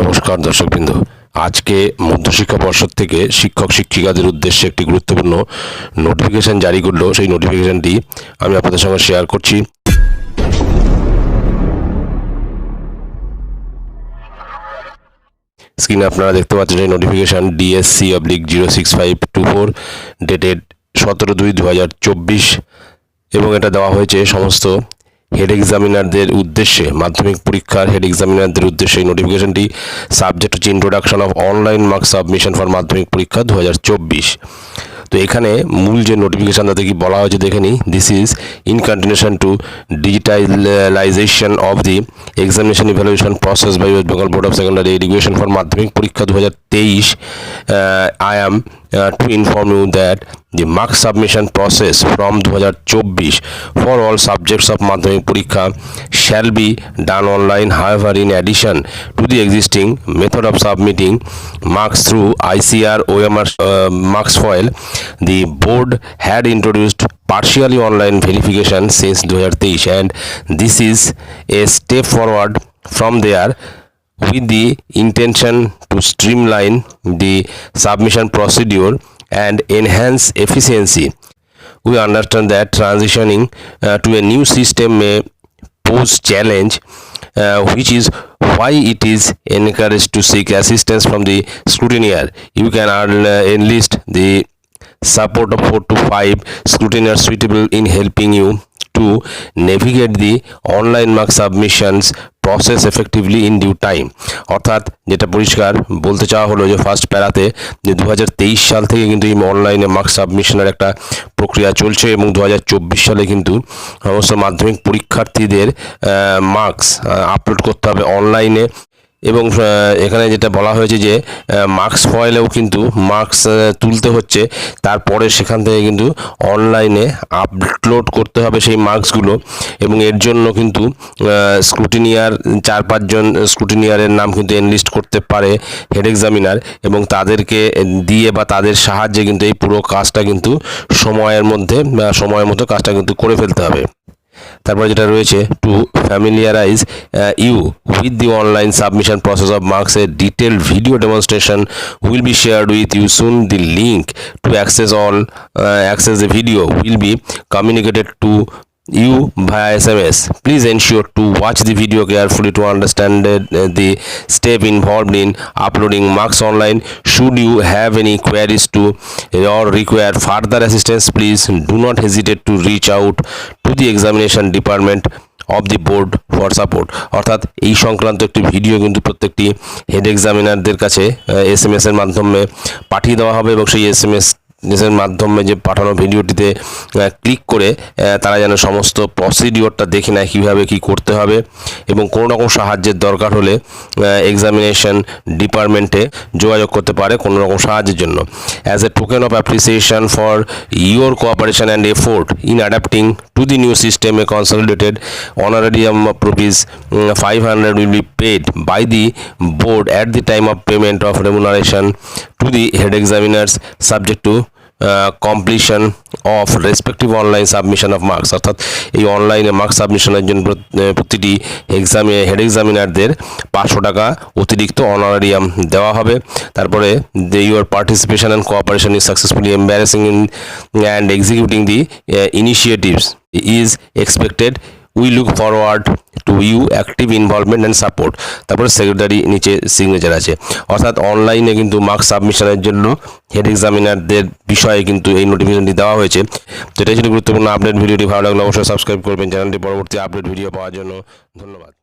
নমস্কার দর্শকবৃন্দ আজকে মধ্যশিক্ষা পর্ষদ থেকে শিক্ষক শিক্ষিকাদের উদ্দেশ্যে একটি গুরুত্বপূর্ণ নোটিফিকেশান জারি করলো সেই নোটিফিকেশানটি আমি আপনাদের সঙ্গে শেয়ার করছি স্ক্রিনে আপনারা দেখতে পাচ্ছেন এই notification DSC oblique zero six five two four dated সতেরো দুই দু হাজার চব্বিশ এবং এটা দেওয়া হয়েছে সমস্ত হেড এক্সামিনারদের উদ্দেশ্যে মাধ্যমিক পরীক্ষার হেড এক্সামিনারদের উদ্দেশ্যে নোটিফিকেশনটি সাবজেক্ট হচ্ছে introduction of online marks submission for Madhyamik পরীক্ষা দু তো এখানে মূল যে নোটিফিকেশান তাতে কি বলা হয়েছে দেখে নিই this is in continuation to digitalisation of the examination evaluation process by West Bengal Board of Secondary Education for Madhyamik পরীক্ষা দু হাজার তেইশ I am to inform you that The mark submission process from 2024 for all subjects of Madhyamik Parikha shall be done online. However, in addition to the existing method of submitting marks through ICR OMR uh, marks foil, the board had introduced partially online verification since 2023, and this is a step forward from there, with the intention to streamline the submission procedure and enhance efficiency. We understand that transitioning uh, to a new system may pose challenge, uh, which is why it is encouraged to seek assistance from the scrutineer. You can uh, enlist the support of 4 to 5 scrutineers suitable in helping you to navigate the online mark submissions process effectively in due time অর্থাৎ যেটা পরিষ্কার বলতে চাওয়া হলো যে first প্যারাতে যে দু সাল থেকে কিন্তু এই অনলাইনে মার্কস সাবমিশনের একটা প্রক্রিয়া চলছে এবং দু সালে কিন্তু সমস্ত মাধ্যমিক পরীক্ষার্থীদের মার্কস আপলোড করতে হবে অনলাইনে এবং এখানে যেটা বলা হয়েছে যে মার্কস ফয়েলেও কিন্তু মার্কস তুলতে হচ্ছে তারপরে সেখান থেকে কিন্তু অনলাইনে আপলোড করতে হবে সেই মার্কসগুলো এবং এর জন্য কিন্তু স্ক্রুটিনিয়ার চার পাঁচজন স্ক্রুটিনিয়ারের নাম কিন্তু এনলিস্ট করতে পারে হেড এক্সামিনার এবং তাদেরকে দিয়ে বা তাদের সাহায্যে কিন্তু এই পুরো কাজটা কিন্তু সময়ের মধ্যে সময়ের মতো কাজটা কিন্তু করে ফেলতে হবে তারপরে যেটা রয়েছে to familiarise you with the online submission process of marks a detail video demonstration will be shared with you soon the link to access all access the video will be communicated to you via SMS. Please ensure to watch the video carefully to understand the step involved in uploading marks online. Should you have any queries to or require further assistance, please do not hesitate to reach out to the examination department of the board for support অর্থাৎ এই সংক্রান্ত একটি video কিন্তু প্রত্যেকটি head এক্সামিনারদের কাছে S M এর মাধ্যমে পাঠিয়ে দেওয়া হবে এবং সেই এস এম এস এসের মাধ্যমে যে পাঠানো ভিডিওটিতে ক্লিক করে তারা যেন সমস্ত প্রসিডিওরটা দেখে নেয় কীভাবে কী করতে হবে এবং কোনো রকম সাহায্যের দরকার হলে এক্সামিনেশন ডিপার্টমেন্টে যোগাযোগ করতে পারে কোনো রকম সাহায্যের জন্য as a token of appreciation for your cooperation and effort in adapting to the new system a consolidated honorarium of rupees 500 will be paid by the board at the time of payment of remuneration to the head examiners subject to completion of respective online submission of marks অর্থাৎ এই অনলাইনে marks সাবমিশনের জন্য প্রতিটি এক্সামে head এক্সামিনারদের পাঁচশো টাকা অতিরিক্ত honorarium দেওয়া হবে তারপরে they your participation and cooperation is successfully embarrassing in and executing the initiatives is expected we look forward to you active involvement and support তারপরে সেক্রেটারি নিচে সিগনেচার আছে অর্থাৎ অনলাইনে কিন্তু মার্কস সাবমিশনের জন্য হেড এক্সামিনারদের বিষয়ে কিন্তু এই নোটিফিকেশনটি দেওয়া হয়েছে তো এটাই ছিল গুরুত্বপূর্ণ আপডেট ভিডিওটি ভালো লাগলে অবশ্যই সাবস্ক্রাইব করবেন চ্যানেলটি পরবর্তী আপডেট ভিডিও পাওয়ার জন্য ধন্যবাদ